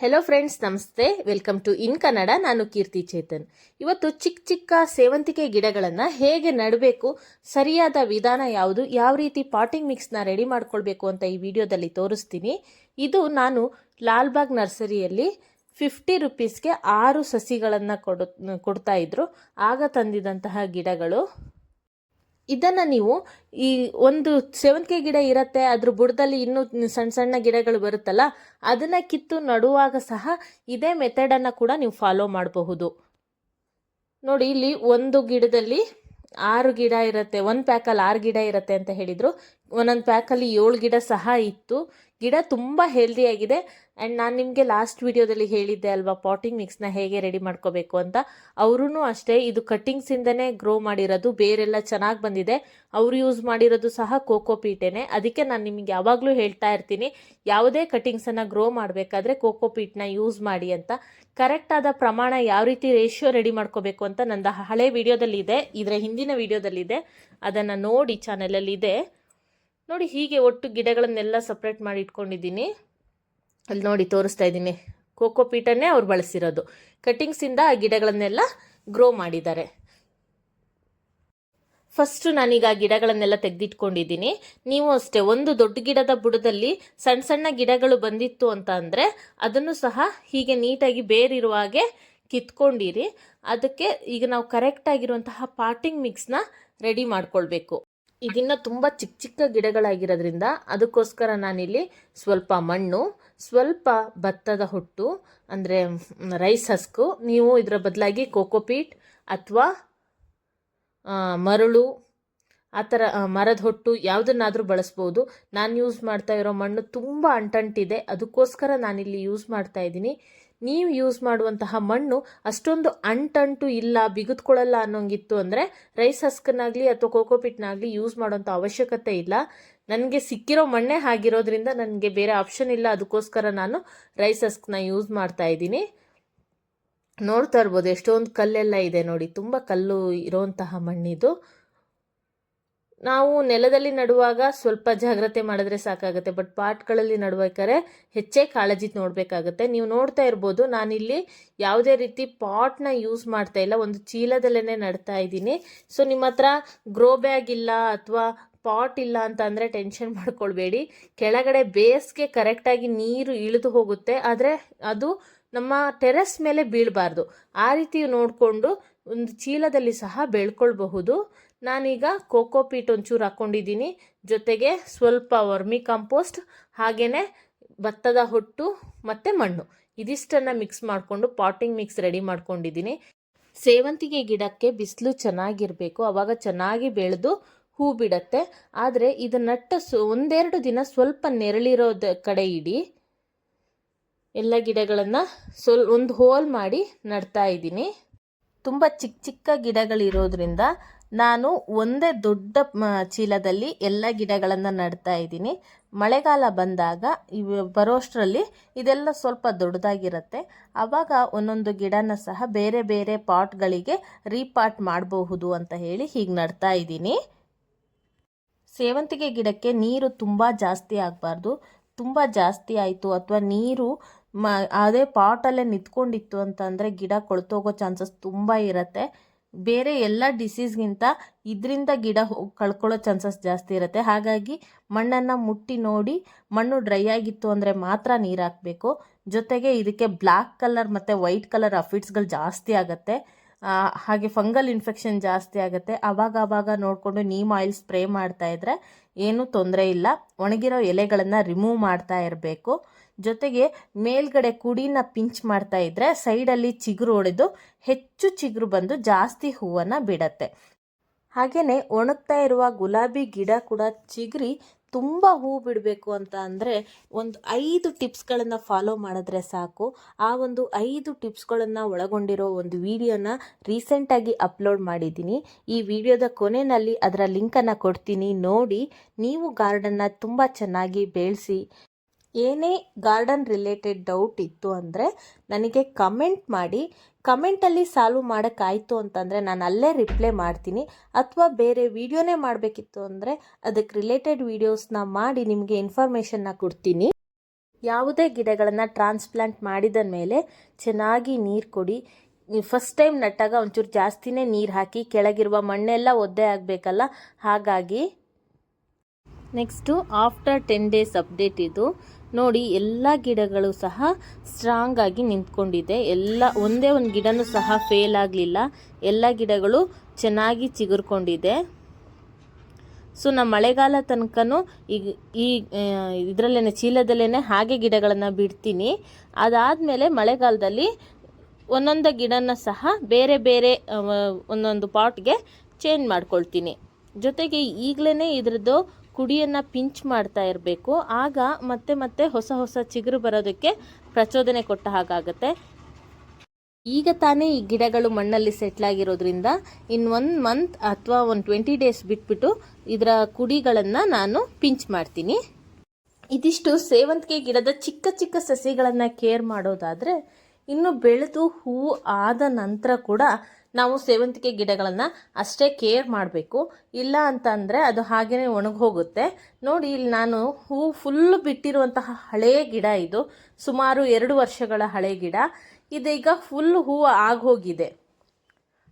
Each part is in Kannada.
ಹೆಲೋ ಫ್ರೆಂಡ್ಸ್ ನಮಸ್ತೆ. ವೆಲ್ಕಮ್ ಟು ಇನ್ ಕನ್ನಡ ನಾನು ಕೀರ್ತಿ ಚೇತನ್. ಇವತ್ತು ಚಿಕ್ಕ ಚಿಕ್ಕ ಸೇವಂತಿಗೆ ಗಿಡಗಳನ್ನು ಹೇಗೆ ನೆಡಬೇಕು, ಸರಿಯಾದ ವಿಧಾನ ಯಾವುದು, ಯಾವ ರೀತಿ ಪಾಟಿಂಗ್ ಮಿಕ್ಸ್ನ ರೆಡಿ ಮಾಡ್ಕೊಳ್ಬೇಕು ಅಂತ ಈ ವಿಡಿಯೋದಲ್ಲಿ ತೋರಿಸ್ತೀನಿ. ಇದು ನಾನು ಲಾಲ್ಬಾಗ್ ನರ್ಸರಿಯಲ್ಲಿ ಫಿಫ್ಟಿ ರುಪೀಸ್ಗೆ ಆರು ಸಸಿಗಳನ್ನು ಕೊಡು, ಕೊಡ್ತಾ ಇದ್ರು. ಆಗ ತಂದಿದಂತಹ ಗಿಡಗಳು. ಇದನ್ನು ನೀವು ಈ ಒಂದು ಸೇವಂತಿಗೆ ಗಿಡ ಇರುತ್ತೆ, ಅದ್ರ ಬುಡದಲ್ಲಿ ಇನ್ನೂ ಸಣ್ಣ ಸಣ್ಣ ಗಿಡಗಳು ಬರುತ್ತಲ್ಲ, ಅದನ್ನು ಕಿತ್ತು ನಡುವಾಗ ಸಹ ಇದೇ ಮೆಥಡನ್ನು ಕೂಡ ನೀವು ಫಾಲೋ ಮಾಡಬಹುದು. ನೋಡಿ, ಇಲ್ಲಿ ಒಂದು ಗಿಡದಲ್ಲಿ ಆರು ಗಿಡ ಇರುತ್ತೆ, ಒಂದು ಪ್ಯಾಕಲ್ಲಿ ಆರು ಗಿಡ ಇರುತ್ತೆ ಅಂತ ಹೇಳಿದರು. ಒಂದೊಂದು ಪ್ಯಾಕಲ್ಲಿ ಏಳು ಗಿಡ ಸಹ ಇತ್ತು. ಗಿಡ ತುಂಬ ಹೆಲ್ದಿಯಾಗಿದೆ ಆ್ಯಂಡ್ ನಾನು ನಿಮಗೆ ಲಾಸ್ಟ್ ವಿಡಿಯೋದಲ್ಲಿ ಹೇಳಿದ್ದೆ ಅಲ್ವಾ ಪಾಟಿಂಗ್ ಮಿಕ್ಸ್ನ ಹೇಗೆ ರೆಡಿ ಮಾಡ್ಕೋಬೇಕು ಅಂತ. ಅವರೂ ಅಷ್ಟೇ, ಇದು ಕಟ್ಟಿಂಗ್ಸಿಂದನೇ ಗ್ರೋ ಮಾಡಿರೋದು, ಬೇರೆಲ್ಲ ಚೆನ್ನಾಗಿ ಬಂದಿದೆ. ಅವರು ಯೂಸ್ ಮಾಡಿರೋದು ಸಹ ಕೋಕೋ ಪೀಟೇನೆ ಅದಕ್ಕೆ ನಾನು ನಿಮಗೆ ಯಾವಾಗಲೂ ಹೇಳ್ತಾ ಇರ್ತೀನಿ, ಯಾವುದೇ ಕಟ್ಟಿಂಗ್ಸನ್ನು ಗ್ರೋ ಮಾಡಬೇಕಾದ್ರೆ ಕೋಕೋ ಪೀಟ್ನ ಯೂಸ್ ಮಾಡಿ ಅಂತ. ಕರೆಕ್ಟಾದ ಪ್ರಮಾಣ ಯಾವ ರೀತಿ ರೇಷಿಯೋ ರೆಡಿ ಮಾಡ್ಕೋಬೇಕು ಅಂತ ನಂದು ಹಳೆ ವಿಡಿಯೋದಲ್ಲಿ ಇದೆ, ಇದರ ಹಿಂದಿನ ವಿಡಿಯೋದಲ್ಲಿದೆ ಅದನ್ನು ನೋಡಿ ಚಾನಲಲ್ಲಿ ಇದೆ. ನೋಡಿ ಹೀಗೆ ಒಟ್ಟು ಗಿಡಗಳನ್ನೆಲ್ಲ ಸಪ್ರೇಟ್ ಮಾಡಿ ಇಟ್ಕೊಂಡಿದ್ದೀನಿ ಅಲ್ಲಿ ನೋಡಿ ತೋರಿಸ್ತಾ ಇದ್ದೀನಿ. ಕೋಕೋ ಪೀಟನ್ನೇ ಅವ್ರು ಬಳಸಿರೋದು. ಕಟ್ಟಿಂಗ್ಸಿಂದ ಆ ಗಿಡಗಳನ್ನೆಲ್ಲ ಗ್ರೋ ಮಾಡಿದ್ದಾರೆ. ಫಸ್ಟು ನಾನೀಗ ಆ ಗಿಡಗಳನ್ನೆಲ್ಲ ತೆಗೆದಿಟ್ಕೊಂಡಿದ್ದೀನಿ. ನೀವು ಅಷ್ಟೇ, ಒಂದು ದೊಡ್ಡ ಗಿಡದ ಬುಡದಲ್ಲಿ ಸಣ್ಣ ಸಣ್ಣ ಗಿಡಗಳು ಬಂದಿತ್ತು ಅಂತ ಅಂದರೆ ಅದನ್ನು ಸಹ ಹೀಗೆ ನೀಟಾಗಿ ಬೇರಿರುವ ಹಾಗೆ ಕಿತ್ಕೊಂಡಿರಿ. ಅದಕ್ಕೆ ಈಗ ನಾವು ಕರೆಕ್ಟಾಗಿರುವಂತಹ ಪಾಟಿಂಗ್ ಮಿಕ್ಸ್ನ ರೆಡಿ ಮಾಡ್ಕೊಳ್ಬೇಕು. ಇದನ್ನು ತುಂಬ ಚಿಕ್ಕ ಚಿಕ್ಕ ಗಿಡಗಳಾಗಿರೋದ್ರಿಂದ ಅದಕ್ಕೋಸ್ಕರ ನಾನಿಲ್ಲಿ ಸ್ವಲ್ಪ ಮಣ್ಣು ಸ್ವಲ್ಪ ಭತ್ತದ ಹೊಟ್ಟು, ಅಂದರೆ ರೈಸ್ ಹಸ್ಕು, ನೀವು ಇದರ ಬದಲಾಗಿ ಕೋಕೋಪೀಟ್ ಅಥವಾ ಮರಳು, ಆ ಥರ ಮರದ ಹೊಟ್ಟು ಯಾವುದನ್ನಾದರೂ ಬಳಸ್ಬೋದು. ನಾನು ಯೂಸ್ ಮಾಡ್ತಾ ಇರೋ ಮಣ್ಣು ತುಂಬ ಅಂಟಂಟಿದೆ. ಅದಕ್ಕೋಸ್ಕರ ನಾನಿಲ್ಲಿ ಯೂಸ್ ಮಾಡ್ತಾ ಇದ್ದೀನಿ. ನೀವು ಯೂಸ್ ಮಾಡುವಂತಹ ಮಣ್ಣು ಅಷ್ಟೊಂದು ಅಂಟಂಟು ಇಲ್ಲ ಬಿಗಿದ್ಕೊಳ್ಳಲ್ಲ ಅನ್ನೋಂಗಿತ್ತು ಅಂದರೆ ರೈಸ್ ಹಸ್ಕನ್ನಾಗಲಿ ಅಥವಾ ಕೋಕೋಪಿಟ್ನಾಗಲಿ ಯೂಸ್ ಮಾಡೋಂಥ ಅವಶ್ಯಕತೆ ಇಲ್ಲ. ನನಗೆ ಸಿಕ್ಕಿರೋ ಮಣ್ಣೇ ಆಗಿರೋದ್ರಿಂದ ನನಗೆ ಬೇರೆ ಆಪ್ಷನ್ ಇಲ್ಲ. ಅದಕ್ಕೋಸ್ಕರ ನಾನು ರೈಸ್ ಹಸ್ಕ್ನ ಯೂಸ್ ಮಾಡ್ತಾ ಇದ್ದೀನಿ. ನೋಡ್ತಾ ಇರ್ಬೋದು, ಎಷ್ಟೊಂದು ಕಲ್ಲೆಲ್ಲ ಇದೆ ನೋಡಿ. ತುಂಬ ಕಲ್ಲು ಇರೋಂತಹ ಮಣ್ಣಿದು. ನಾವು ನೆಲದಲ್ಲಿ ನಡುವಾಗ ಸ್ವಲ್ಪ ಜಾಗ್ರತೆ ಮಾಡಿದ್ರೆ ಸಾಕಾಗುತ್ತೆ ಬಟ್ ಪಾಟ್ಗಳಲ್ಲಿ ನಡುಬೇಕಾದ್ರೆ ಹೆಚ್ಚೇ ಕಾಳಜಿ ನೋಡಬೇಕಾಗುತ್ತೆ. ನೀವು ನೋಡ್ತಾ ಇರ್ಬೋದು, ನಾನಿಲ್ಲಿ ಯಾವುದೇ ರೀತಿ ಪಾಟ್ನ ಯೂಸ್ ಮಾಡ್ತಾ ಇಲ್ಲ, ಒಂದು ಚೀಲದಲ್ಲೇ ನಡ್ತಾ ಇದ್ದೀನಿ. ಸೊ ನಿಮ್ಮ ಹತ್ರ ಗ್ರೋ ಬ್ಯಾಗ್ ಇಲ್ಲ ಅಥವಾ ಪಾಟ್ ಇಲ್ಲ ಅಂತ ಅಂದರೆ ಟೆನ್ಷನ್ ಮಾಡ್ಕೊಳ್ಬೇಡಿ. ಕೆಳಗಡೆ ಬೇಸ್ಗೆ ಕರೆಕ್ಟಾಗಿ ನೀರು ಇಳಿದು ಹೋಗುತ್ತೆ, ಆದರೆ ಅದು ನಮ್ಮ ಟೆರೆಸ್ ಮೇಲೆ ಬೀಳಬಾರ್ದು. ಆ ರೀತಿ ನೋಡಿಕೊಂಡು ಒಂದು ಚೀಲದಲ್ಲಿ ಸಹ ಬೆಳ್ಕೊಳ್ಬಹುದು. ನಾನೀಗ ಕೋಕೋ ಪೀಟ್ ಒಂಚೂರು ಹಾಕ್ಕೊಂಡಿದ್ದೀನಿ ಜೊತೆಗೆ ಸ್ವಲ್ಪ ವರ್ಮಿ ಕಾಂಪೋಸ್ಟ್ ಹಾಗೆಯೇ ಭತ್ತದ ಹೊಟ್ಟು ಮತ್ತು ಮಣ್ಣು. ಇದಿಷ್ಟನ್ನು ಮಿಕ್ಸ್ ಮಾಡಿಕೊಂಡು ಪಾಟಿಂಗ್ ಮಿಕ್ಸ್ ರೆಡಿ ಮಾಡ್ಕೊಂಡಿದ್ದೀನಿ. ಸೇವಂತಿಗೆ ಗಿಡಕ್ಕೆ ಬಿಸಿಲು ಚೆನ್ನಾಗಿರಬೇಕು. ಅವಾಗ ಚೆನ್ನಾಗಿ ಬೆಳೆದು ಹೂ ಬಿಡತ್ತೆ. ಆದರೆ ಇದು ನಟ್ಟ ಸು, ಒಂದೆರಡು ದಿನ ಸ್ವಲ್ಪ ನೆರಳಿರೋದ ಕಡೆ ಇಡಿ. ಎಲ್ಲ ಗಿಡಗಳನ್ನು ಸ್ವಲ್ ಒಂದು ಹೋಲ್ ಮಾಡಿ ನಡ್ತಾ ಇದ್ದೀನಿ. ತುಂಬ ಚಿಕ್ಕ ಚಿಕ್ಕ ಗಿಡಗಳಿರೋದ್ರಿಂದ ನಾನು ಒಂದೇ ದೊಡ್ಡ ಚೀಲದಲ್ಲಿ ಎಲ್ಲ ಗಿಡಗಳನ್ನು ನಡ್ತಾ ಇದ್ದೀನಿ. ಮಳೆಗಾಲ ಬಂದಾಗ ಇವು, ಬರೋಷ್ಟರಲ್ಲಿ ಇದೆಲ್ಲ ಸ್ವಲ್ಪ ದೊಡ್ಡದಾಗಿರುತ್ತೆ. ಆವಾಗ ಒಂದೊಂದು ಗಿಡನ ಸಹ ಬೇರೆ ಬೇರೆ ಪಾಟ್ಗಳಿಗೆ ರೀಪಾಟ್ ಮಾಡಬಹುದು ಅಂತ ಹೇಳಿ ಹೀಗೆ ನಡ್ತಾ ಇದ್ದೀನಿ. ಸೇವಂತಿಗೆ ಗಿಡಕ್ಕೆ ನೀರು ತುಂಬ ಜಾಸ್ತಿ ಆಗಬಾರ್ದು. ತುಂಬ ಜಾಸ್ತಿ ಆಯಿತು ಅಥವಾ ನೀರು ಮ, ಅದೇ ಪಾಟಲ್ಲೇ ನಿಂತ್ಕೊಂಡಿತ್ತು ಅಂತಂದರೆ ಗಿಡ ಕೊಳ್ತೋಗೋ ಚಾನ್ಸಸ್ ತುಂಬ ಇರುತ್ತೆ. ಬೇರೆ ಎಲ್ಲ ಡಿಸೀಸ್ಗಿಂತ ಇದರಿಂದ ಗಿಡ ಕಳ್ಕೊಳ್ಳೋ ಚಾನ್ಸಸ್ ಜಾಸ್ತಿ ಇರುತ್ತೆ. ಹಾಗಾಗಿ ಮಣ್ಣನ್ನು ಮುಟ್ಟಿ ನೋಡಿ ಮಣ್ಣು ಡ್ರೈ ಆಗಿತ್ತು ಅಂದರೆ ಮಾತ್ರ ನೀರು ಹಾಕಬೇಕು. ಜೊತೆಗೆ ಇದಕ್ಕೆ ಬ್ಲ್ಯಾಕ್ ಕಲರ್ ಮತ್ತು ವೈಟ್ ಕಲರ್ ಅಫಿಟ್ಸ್ಗಳು ಜಾಸ್ತಿ ಆಗುತ್ತೆ. ಹಾಗೆ ಫಂಗಲ್ ಇನ್ಫೆಕ್ಷನ್ ಜಾಸ್ತಿ ಆಗುತ್ತೆ. ಆವಾಗ ಆವಾಗ ನೋಡಿಕೊಂಡು ನೀಮ್ ಆಯಿಲ್ ಸ್ಪ್ರೇ ಮಾಡ್ತಾ ಇದ್ರೆ ಏನೂ ತೊಂದರೆ ಇಲ್ಲ. ಒಣಗಿರೋ ಎಲೆಗಳನ್ನು ರಿಮೂವ್ ಮಾಡ್ತಾ ಇರಬೇಕು. ಜೊತೆಗೆ ಮೇಲ್ಗಡೆ ಕುಡಿನ ಪಿಂಚ್ ಮಾಡ್ತಾ ಇದ್ರೆ ಸೈಡಲ್ಲಿ ಚಿಗುರು ಒಡೆದು ಹೆಚ್ಚು ಚಿಗುರು ಬಂದು ಜಾಸ್ತಿ ಹೂವನ್ನು ಬಿಡತ್ತೆ. ಹಾಗೆಯೇ ಒಣಗ್ತಾ ಇರುವ ಗುಲಾಬಿ ಗಿಡ ಕೂಡ ಚಿಗುರಿ ತುಂಬ ಹೂ ಬಿಡಬೇಕು ಅಂತ ಅಂದರೆ ಒಂದು ಐದು ಟಿಪ್ಸ್ಗಳನ್ನು ಫಾಲೋ ಮಾಡಿದ್ರೆ ಸಾಕು. ಆ ಒಂದು ಐದು ಟಿಪ್ಸ್ಗಳನ್ನು ಒಳಗೊಂಡಿರೋ ಒಂದು ವಿಡಿಯೋನ ರೀಸೆಂಟಾಗಿ ಅಪ್ಲೋಡ್ ಮಾಡಿದ್ದೀನಿ. ಈ ವಿಡಿಯೋದ ಕೊನೆಯಲ್ಲಿ ಅದರ ಲಿಂಕನ್ನು ಕೊಡ್ತೀನಿ ನೋಡಿ. ನೀವು ಗಾರ್ಡನ್ನ ತುಂಬ ಚೆನ್ನಾಗಿ ಬೆಳೆಸಿ ಏನೇ ಗಾರ್ಡನ್ ರಿಲೇಟೆಡ್ ಡೌಟ್ ಇತ್ತು ಅಂದರೆ ನನಗೆ ಕಮೆಂಟ್ ಮಾಡಿ, ಕಮೆಂಟಲ್ಲಿ ಸಾಲ್ವ್ ಮಾಡೋಕ್ಕಾಯಿತು ಅಂತಂದರೆ ನಾನು ಅಲ್ಲೇ ರಿಪ್ಲೈ ಮಾಡ್ತೀನಿ. ಅಥವಾ ಬೇರೆ ವಿಡಿಯೋನೇ ಮಾಡಬೇಕಿತ್ತು ಅಂದರೆ ಅದಕ್ಕೆ ರಿಲೇಟೆಡ್ ವೀಡಿಯೋಸ್ನ ಮಾಡಿ ನಿಮಗೆ ಇನ್ಫಾರ್ಮೇಷನ್ನ ಕೊಡ್ತೀನಿ. ಯಾವುದೇ ಗಿಡಗಳನ್ನು ಟ್ರಾನ್ಸ್ಪ್ಲಾಂಟ್ ಮಾಡಿದ ಮೇಲೆ ಚೆನ್ನಾಗಿ ನೀರು ಕೊಡಿ. ಫಸ್ಟ್ ಟೈಮ್ ನಟ್ಟಾಗ ಒಂಚೂರು ಜಾಸ್ತಿನೇ ನೀರು ಹಾಕಿ, ಕೆಳಗಿರುವ ಮಣ್ಣೆಲ್ಲ ಒದ್ದೆ ಆಗಬೇಕಲ್ಲ? ಹಾಗಾಗಿ, next, after ten days update ಇದು. ನೋಡಿ, ಎಲ್ಲ ಗಿಡಗಳು ಸಹ ಸ್ಟ್ರಾಂಗ್ ಆಗಿ ನಿಂತ್ಕೊಂಡಿದೆ. ಎಲ್ಲ, ಒಂದೇ ಒಂದು ಗಿಡನೂ ಸಹ ಫೇಲ್ ಆಗಲಿಲ್ಲ. ಎಲ್ಲ ಗಿಡಗಳು ಚೆನ್ನಾಗಿ ಚಿಗುರ್ಕೊಂಡಿದೆ. ಸೊ, ನಮ್ಮ ಮಳೆಗಾಲ ತನಕನೂ ಈಗ ಈ ಇದರಲ್ಲೇ ಚೀಲದಲ್ಲೇ ಹಾಗೆ ಗಿಡಗಳನ್ನು ಬಿಡ್ತೀನಿ. ಅದಾದಮೇಲೆ ಮಳೆಗಾಲದಲ್ಲಿ ಒಂದೊಂದು ಗಿಡನ ಸಹ ಬೇರೆ ಬೇರೆ ಒಂದೊಂದು ಪಾಟ್ಗೆ ಚೇಂಜ್ ಮಾಡ್ಕೊಳ್ತೀನಿ. ಜೊತೆಗೆ ಈಗಲೇ ಇದ್ರದ್ದು ಕುಡಿಯನ್ನು ಪಿಂಚ್ ಮಾಡ್ತಾ ಇರಬೇಕು. ಆಗ ಮತ್ತೆ ಮತ್ತೆ ಹೊಸ ಹೊಸ ಚಿಗುರು ಬರೋದಕ್ಕೆ ಪ್ರಚೋದನೆ ಕೊಟ್ಟ ಹಾಗಾಗುತ್ತೆ. ಈಗ ತಾನೇ ಈ ಗಿಡಗಳು ಮಣ್ಣಲ್ಲಿ ಸೆಟ್ಲ್ ಆಗಿರೋದ್ರಿಂದ ಇನ್ ಒನ್ ಮಂತ್ ಅಥವಾ ಒಂದು ಟ್ವೆಂಟಿ ಡೇಸ್ ಬಿಟ್ಬಿಟ್ಟು ಇದರ ಕುಡಿಗಳನ್ನು ನಾನು ಪಿಂಚ್ ಮಾಡ್ತೀನಿ. ಇದಿಷ್ಟು ಸೇವಂತಿಗೆ ಗಿಡದ ಚಿಕ್ಕ ಚಿಕ್ಕ ಸಸಿಗಳನ್ನು ಕೇರ್ ಮಾಡೋದಾದರೆ ಇನ್ನು ಬೆಳೆದು ಹೂವು ಆದ ನಂತರ ಕೂಡ ನಾವು ಸೇವಂತಿಗೆ ಗಿಡಗಳನ್ನು ಅಷ್ಟೇ ಕೇರ್ ಮಾಡಬೇಕು. ಇಲ್ಲ ಅಂತ ಅದು ಅದು ಒಣಗಿ ಹೋಗುತ್ತೆ ನೋಡಿ, ಇಲ್ಲಿ ನಾನು ಹೂವು ಫುಲ್ ಬಿಟ್ಟಿರುವಂತಹ ಹಳೆಯ ಗಿಡ ಇದು. ಸುಮಾರು ಎರಡು ವರ್ಷಗಳ ಹಳೆ ಗಿಡ. ಇದೀಗ ಫುಲ್ ಹೂವು ಆಗೋಗಿದೆ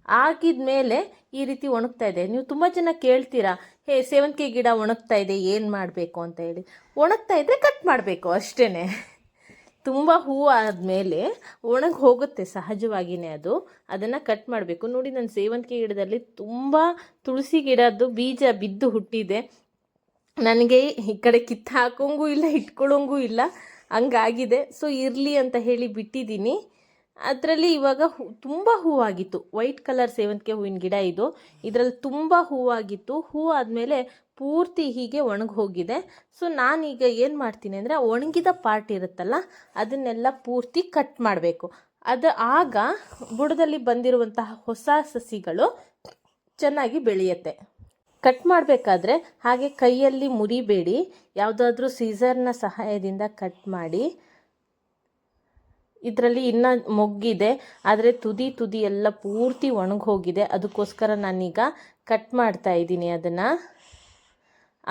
ಆಗಿದ ಮೇಲೆ ಈ ರೀತಿ ಒಣಗ್ತಾ ಇದೆ. ನೀವು ತುಂಬ ಜನ ಕೇಳ್ತೀರಾ, ಹೇ, ಸೇವಂತಿಗೆ ಗಿಡ ಒಣಗ್ತಾ ಇದೆ, ಏನು ಮಾಡಬೇಕು? ಅಂತ ಹೇಳಿ. ಒಣಗ್ತಾ ಇದ್ದರೆ ಕಟ್ ಮಾಡಬೇಕು ಅಷ್ಟೇ ತುಂಬ ಹೂವು ಆದಮೇಲೆ ಒಣಗಿ ಹೋಗುತ್ತೆ ಸಹಜವಾಗಿಯೇ ಅದು. ಅದನ್ನು ಕಟ್ ಮಾಡಬೇಕು. ನೋಡಿ ನನ್ನ ಸೇವಂತಿಗೆ ಗಿಡದಲ್ಲಿ ತುಂಬ ತುಳಸಿ ಗಿಡದ್ದು ಬೀಜ ಬಿದ್ದು ಹುಟ್ಟಿದೆ. ನನಗೆ ಈ ಕಡೆ ಕಿತ್ತು ಹಾಕೋಂಗೂ ಇಲ್ಲ ಇಟ್ಕೊಳ್ಳೋಂಗೂ ಇಲ್ಲ. ಹಂಗಾಗಿದೆ. ಸೊ ಇರಲಿ ಅಂತ ಹೇಳಿ ಬಿಟ್ಟಿದ್ದೀನಿ. ಅದರಲ್ಲಿ ಇವಾಗ ಹೂ, ತುಂಬ ಹೂವಾಗಿತ್ತು. ವೈಟ್ ಕಲರ್ ಸೇವಂತಿಗೆ ಹೂವಿನ ಗಿಡ ಇದು. ಇದರಲ್ಲಿ ತುಂಬ ಹೂವಾಗಿತ್ತು. ಹೂ ಆದಮೇಲೆ ಪೂರ್ತಿ ಹೀಗೆ ಒಣಗಿ ಹೋಗಿದೆ. ಸೊ ನಾನೀಗ ಏನು ಮಾಡ್ತೀನಿ ಅಂದರೆ ಒಣಗಿದ ಪಾರ್ಟ್ ಇರುತ್ತಲ್ಲ, ಅದನ್ನೆಲ್ಲ ಪೂರ್ತಿ ಕಟ್ ಮಾಡಬೇಕು. ಅದು ಆಗ ಬುಡದಲ್ಲಿ ಬಂದಿರುವಂತಹ ಹೊಸ ಸಸಿಗಳು ಚೆನ್ನಾಗಿ ಬೆಳೆಯುತ್ತೆ. ಕಟ್ ಮಾಡಬೇಕಾದ್ರೆ ಹಾಗೆ ಕೈಯಲ್ಲಿ ಮುರಿಬೇಡಿ. ಯಾವುದಾದ್ರೂ ಸೀಸರ್ನ ಸಹಾಯದಿಂದ ಕಟ್ ಮಾಡಿ. ಇದರಲ್ಲಿ ಇನ್ನ ಮೊಗ್ಗಿದೆ, ಆದರೆ ತುದಿ ತುದಿ ಎಲ್ಲ ಪೂರ್ತಿ ಒಣಗಿ ಹೋಗಿದೆ ಅದಕ್ಕೋಸ್ಕರ ನಾನೀಗ ಕಟ್ ಮಾಡ್ತಾ ಇದ್ದೀನಿ ಅದನ್ನು.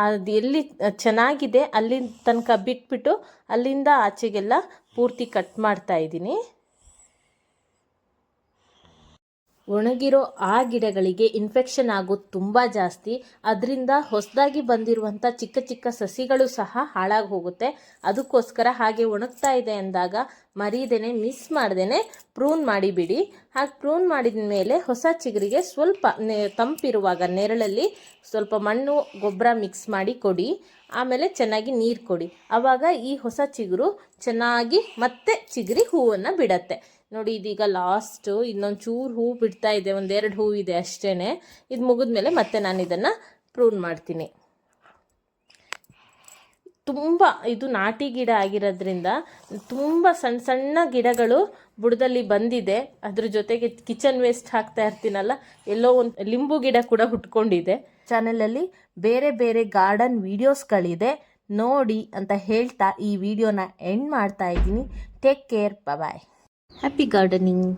ಅದು ಎಲ್ಲಿ ಚೆನ್ನಾಗಿದೆ ಅಲ್ಲಿ ತನಕ ಬಿಟ್ಬಿಟ್ಟು ಅಲ್ಲಿಂದ ಆಚೆಗೆಲ್ಲ ಪೂರ್ತಿ ಕಟ್ ಮಾಡ್ತಾ ಇದ್ದೀನಿ. ಒಣಗಿರೋ ಆ ಗಿಡಗಳಿಗೆ ಇನ್ಫೆಕ್ಷನ್ ಆಗೋದು ತುಂಬ ಜಾಸ್ತಿ. ಅದರಿಂದ ಹೊಸದಾಗಿ ಬಂದಿರುವಂಥ ಚಿಕ್ಕ ಚಿಕ್ಕ ಸಸಿಗಳು ಸಹ ಹಾಳಾಗಿ ಹೋಗುತ್ತೆ. ಅದಕ್ಕೋಸ್ಕರ ಹಾಗೆ ಒಣಗ್ತಾ ಇದೆ ಅಂದಾಗ ಮರೀದೇನೆ ಮಿಸ್ ಮಾಡ್ದೇನೆ ಪ್ರೂನ್ ಮಾಡಿಬಿಡಿ ಹಾಗೆ ಪ್ರೂನ್ ಮಾಡಿದ ಮೇಲೆ ಹೊಸ ಚಿಗುರಿಗೆ ಸ್ವಲ್ಪ ನೆ, ತಂಪಿರುವಾಗ ನೆರಳಲ್ಲಿ ಸ್ವಲ್ಪ ಮಣ್ಣು, ಗೊಬ್ಬರ ಮಿಕ್ಸ್ ಮಾಡಿ ಕೊಡಿ. ಆಮೇಲೆ ಚೆನ್ನಾಗಿ ನೀರು ಕೊಡಿ. ಆವಾಗ ಈ ಹೊಸ ಚಿಗುರು ಚೆನ್ನಾಗಿ ಮತ್ತೆ ಚಿಗುರಿ ಹೂವನ್ನು ಬಿಡತ್ತೆ. ನೋಡಿ, ಇದೀಗ ಲಾಸ್ಟು ಇನ್ನೊಂದು ಚೂರು ಹೂ ಬಿಡ್ತಾ ಇದೆ, ಒಂದೆರಡು ಹೂ ಇದೆ ಅಷ್ಟೇ ಇದು ಮುಗಿದ್ಮೇಲೆ ಮತ್ತೆ ನಾನು ಇದನ್ನು ಪ್ರೂನ್ ಮಾಡ್ತೀನಿ. ತುಂಬ, ಇದು ನಾಟಿ ಗಿಡ ಆಗಿರೋದ್ರಿಂದ ತುಂಬ ಸಣ್ಣ ಸಣ್ಣ ಗಿಡಗಳು ಬುಡದಲ್ಲಿ ಬಂದಿದೆ. ಅದ್ರ ಜೊತೆಗೆ ಕಿಚನ್ ವೇಸ್ಟ್ ಹಾಕ್ತಾ ಇರ್ತೀನಲ್ಲ, ಎಲ್ಲೋ ಒಂದು ಲಿಂಬು ಗಿಡ ಕೂಡ ಹುಟ್ಕೊಂಡಿದೆ. ಚಾನಲಲ್ಲಿ ಬೇರೆ ಬೇರೆ ಗಾರ್ಡನ್ ವಿಡಿಯೋಸ್ಗಳಿದೆ ನೋಡಿ ಅಂತ ಹೇಳ್ತಾ ಈ ವಿಡಿಯೋನ ಎಂಡ್ ಮಾಡ್ತಾ ಇದ್ದೀನಿ. Take care bye Happy gardening!